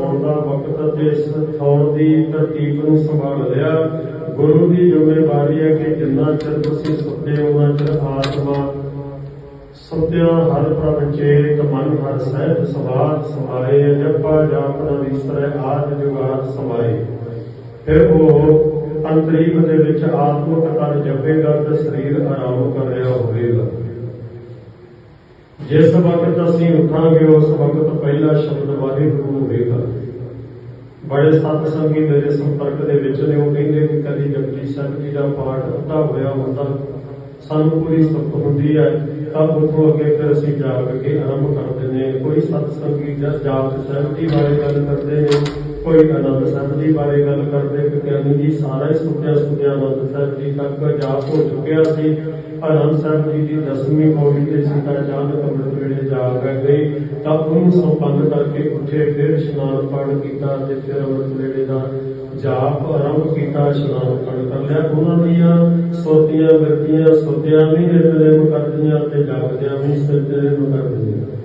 ਸੌਣ ਦਾ ਵਕਤ ਤੇ ਸੌਣ ਦੀ ਤਰਤੀਬ ਨੂੰ ਸੰਭਾਲ ਲਿਆ। ਗੁਰੂ ਦੀ ਜ਼ਿੰਮੇਵਾਰੀ ਹੈ ਕਿ ਜਿੰਨਾ ਚਿਰ ਤੁਸੀਂ ਸੁੱਤੇ ਹੋ ਉਹਨਾਂ ਚਿਰ ਆਤਮਾ ਸਤਿਆ ਹਰ ਪ੍ਰਭ ਚੇਤ ਮਨ ਹਰ ਸਹਿਜ ਸਵਾਦ ਸਮਾਏ, ਜਪਾ ਜਾਪਨਾ ਵਿਸਰੈ ਆਦ ਜੁਗਾਦ ਸਮਾਏ। ਫਿਰ ਉਹ ਅੰਤਰੀਮ ਦੇ ਵਿੱਚ ਆਤਮਿਕ ਤਨ ਜਪੇਗਾ ਤੇ ਸਰੀਰ ਆਰਾਮ ਕਰ ਰਿਹਾ ਹੋਵੇਗਾ। ਜਿਸ ਵਕਤ ਅਸੀਂ ਉੱਠਾਂਗੇ, ਉਸ ਵਕਤ ਪਹਿਲਾ ਸ਼ਬਦ ਵਾਹਿਗੁਰੂ ਬੜੇ ਸਤ ਸੰਗੀ ਮੇਰੇ ਸੰਪਰਕ ਦੇ ਵਿੱਚ ਨੇ, ਉਹ ਕਹਿੰਦੇ ਕਿ ਕਦੀ ਜਪਜੀ ਸਾਹਿਬ ਜੀ ਦਾ ਪਾਠ ਅੱਧਾ ਹੋਇਆ ਹੁੰਦਾ, ਸਾਨੂੰ ਪੂਰੀ ਸੁੱਖ ਹੁੰਦੀ ਹੈ, ਤਾਂ ਉਥੋਂ ਅੱਗੇ ਫਿਰ ਅਸੀਂ ਜਾਗ ਕੇ ਆਰੰਭ ਕਰਦੇ ਨੇ ਕੋਈ ਸਤ ਸੰਗੀ ਜਾਂ ਜਾਪ ਸਾਹਿਬ ਜੀ ਬਾਰੇ ਗੱਲ ਕਰਦੇ ਨੇ, ਕੋਈ ਆਨੰਦ ਸਾਹਿਬ ਜੀ ਬਾਰੇ ਗੱਲ ਕਰਦੇ ਵਿਗਿਆਨੀ ਜੀ ਸਾਰਾ ਹੀ ਸੁੱਤਿਆ ਸੁੱਤਿਆ ਆਨੰਦ ਸਾਹਿਬ ਜੀ ਤੱਕ ਜਾਪ ਹੋ ਚੁੱਕਿਆ ਸੀ। ਆਨੰਦ ਸਾਹਿਬ ਜੀ ਦੀ ਦਸਵੀਂ ਪੌੜੀ ਤੇ ਸੀਤਾ ਅਚਾਨਕ ਅੰਮ੍ਰਿਤ ਵੇਲੇ ਜਾਗ ਗਈ ਤਾਂ ਉਹਨੂੰ ਸੰਪੰਨ ਕਰਕੇ ਉੱਠੇ ਫਿਰ ਇਸ਼ਨਾਨ ਪਾਣ ਕੀਤਾ ਤੇ ਫਿਰ ਅੰਮ੍ਰਿਤ ਵੇਲੇ ਦਾ ਜਾਪ ਆਰੰਭ ਕੀਤਾ, ਇਸ਼ਨਾਨ ਪਾਣ ਕਰ ਲਿਆ। ਉਹਨਾਂ ਦੀਆਂ ਸੋਤੀਆਂ, ਵਰਤੀਆਂ, ਸੋਤਿਆਂ ਵੀ ਨਿਰਨੇਮ ਕਰਦੀਆਂ ਤੇ ਜਾਗਦਿਆਂ ਵੀ ਸਿਰਨੇਮ ਕਰਦੀਆਂ